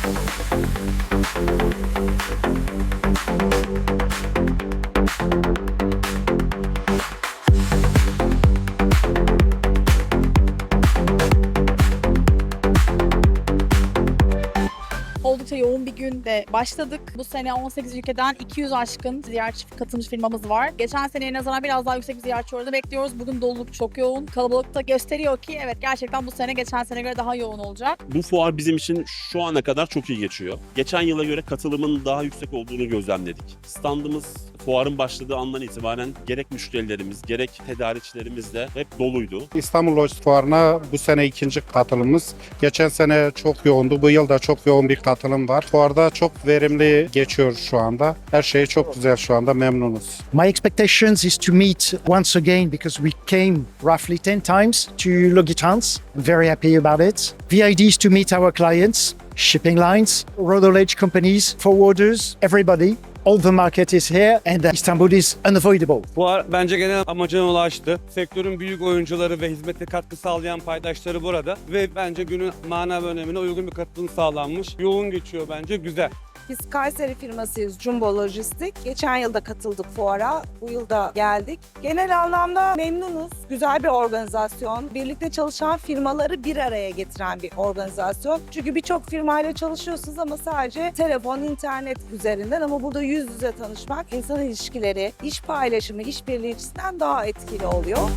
Thank you. Sene başladık. Bu sene 18 ülkeden 200 aşkın ziyaretçi katılmış firmamız var. Geçen seneye nazaran biraz daha yüksek bir ziyaretçi oranı bekliyoruz. Bugün doluluk çok yoğun. Kalabalık da gösteriyor ki evet gerçekten bu sene geçen sene göre daha yoğun olacak. Bu fuar bizim için şu ana kadar çok iyi geçiyor. Geçen yıla göre katılımın daha yüksek olduğunu gözlemledik. Standımız fuarın başladığı andan itibaren gerek müşterilerimiz gerek tedarikçilerimiz de hep doluydu. İstanbul Lojist Fuarı'na bu sene ikinci katılımımız. Geçen sene çok yoğundu. Bu yıl da çok yoğun bir katılım var. Fuarda çok verimli geçiyor şu anda. Her şey çok güzel şu anda. Memnunuz. My expectations is to meet once again because we came roughly 10 times to Logitans. I'm very happy about it. The idea is to meet our clients, shipping lines, road companies, forwarders, everybody. All the market is here and uh, Istanbul is unavoidable. Fuar bence genel amacına ulaştı. Sektörün büyük oyuncuları ve hizmete katkı sağlayan paydaşları burada ve bence günün mana ve önemine uygun bir katılım sağlanmış. Yoğun geçiyor bence, güzel. Biz Kayseri firmasıyız Jumbo Lojistik. Geçen yılda katıldık fuara. Bu yılda geldik. Genel anlamda memnunuz. Güzel bir organizazyon. Birlikte çalışan firmaları bir araya getiren bir organizasyon. Çünkü birçok firmayla çalışıyorsunuz ama sadece telefon, internet üzerinden ama burada yüz yüze tanışmak insan ilişkileri, iş paylaşımı, işbirliği açısından daha etkili oluyor.